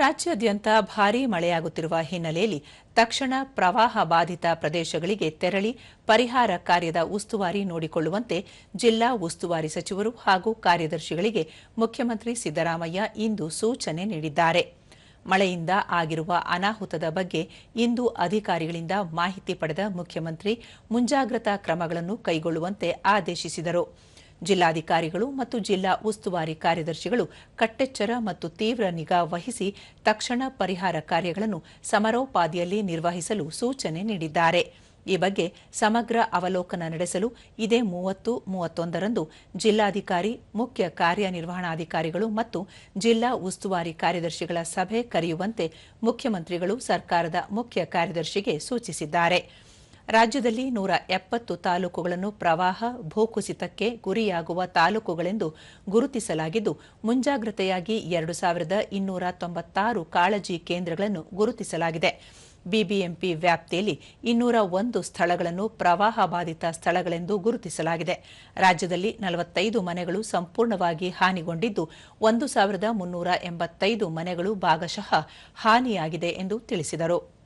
ರಾಜ್ಯಾದ್ಯಂತ ಭಾರೀ ಮಳೆಯಾಗುತ್ತಿರುವ ಹಿನ್ನೆಲೆಯಲ್ಲಿ ತಕ್ಷಣ ಪ್ರವಾಹ ಬಾಧಿತ ಪ್ರದೇಶಗಳಿಗೆ ತೆರಳಿ ಪರಿಹಾರ ಕಾರ್ಯದ ಉಸ್ತುವಾರಿ ನೋಡಿಕೊಳ್ಳುವಂತೆ ಜಿಲ್ಲಾ ಉಸ್ತುವಾರಿ ಸಚಿವರು ಹಾಗೂ ಕಾರ್ಯದರ್ಶಿಗಳಿಗೆ ಮುಖ್ಯಮಂತ್ರಿ ಸಿದ್ದರಾಮಯ್ಯ ಇಂದು ಸೂಚನೆ ನೀಡಿದ್ದಾರೆ. ಮಳೆಯಿಂದ ಆಗಿರುವ ಅನಾಹುತದ ಬಗ್ಗೆ ಇಂದು ಅಧಿಕಾರಿಗಳಿಂದ ಮಾಹಿತಿ ಪಡೆದ ಮುಖ್ಯಮಂತ್ರಿ ಮುಂಜಾಗ್ರತಾ ಕ್ರಮಗಳನ್ನು ಕೈಗೊಳ್ಳುವಂತೆ ಆದೇಶಿಸಿದರು. ಜಿಲ್ಲಾಧಿಕಾರಿಗಳು ಮತ್ತು ಜಿಲ್ಲಾ ಉಸ್ತುವಾರಿ ಕಾರ್ಯದರ್ಶಿಗಳು ಕಟ್ಟೆಚ್ಚರ ಮತ್ತು ತೀವ್ರ ನಿಗಾ ವಹಿಸಿ ತಕ್ಷಣ ಪರಿಹಾರ ಕಾರ್ಯಗಳನ್ನು ಸಮರೋಪಾದಿಯಲ್ಲಿ ನಿರ್ವಹಿಸಲು ಸೂಚನೆ ನೀಡಿದ್ದಾರೆ. ಈ ಬಗ್ಗೆ ಸಮಗ್ರ ಅವಲೋಕನ ನಡೆಸಲು ಇದೇ ಮೂವತ್ತು, ಮೂವತ್ತೊಂದರಂದು ಜಿಲ್ಲಾಧಿಕಾರಿ, ಮುಖ್ಯ ಕಾರ್ಯನಿರ್ವಹಣಾಧಿಕಾರಿಗಳು ಮತ್ತು ಜಿಲ್ಲಾ ಉಸ್ತುವಾರಿ ಕಾರ್ಯದರ್ಶಿಗಳ ಸಭೆ ಕರೆಯುವಂತೆ ಮುಖ್ಯಮಂತ್ರಿಗಳು ಸರ್ಕಾರದ ಮುಖ್ಯ ಕಾರ್ಯದರ್ಶಿಗೆ ಸೂಚಿಸಿದ್ದಾರೆ. ರಾಜ್ಯದಲ್ಲಿ ನೂರ ಎಪ್ಪತ್ತು ತಾಲೂಕುಗಳನ್ನು ಪ್ರವಾಹ, ಭೂಕುಸಿತಕ್ಕೆ ಗುರಿಯಾಗುವ ತಾಲೂಕುಗಳೆಂದು ಗುರುತಿಸಲಾಗಿದ್ದು, ಮುಂಜಾಗ್ರತೆಯಾಗಿ ಎರಡು ಸಾವಿರದ ಇನ್ನೂರ ತೊಂಬತ್ತಾರು ಕಾಳಜಿ ಕೇಂದ್ರಗಳನ್ನು ಗುರುತಿಸಲಾಗಿದೆ. ಬಿಬಿಎಂಪಿ ವ್ಯಾಪ್ತಿಯಲ್ಲಿ ಇನ್ನೂರ ಒಂದು ಸ್ಥಳಗಳನ್ನು ಪ್ರವಾಹ ಬಾಧಿತ ಸ್ಥಳಗಳೆಂದು ಗುರುತಿಸಲಾಗಿದೆ. ರಾಜ್ಯದಲ್ಲಿ ನಲವತ್ತೈದು ಮನೆಗಳು ಸಂಪೂರ್ಣವಾಗಿ ಹಾನಿಗೊಂಡಿದ್ದು, ಒಂದು ಸಾವಿರದ ಮುನ್ನೂರ ಎಂಬತ್ತೈದು ಮನೆಗಳು ಭಾಗಶಃ ಹಾನಿಯಾಗಿದೆ ಎಂದು ತಿಳಿಸಿದರು.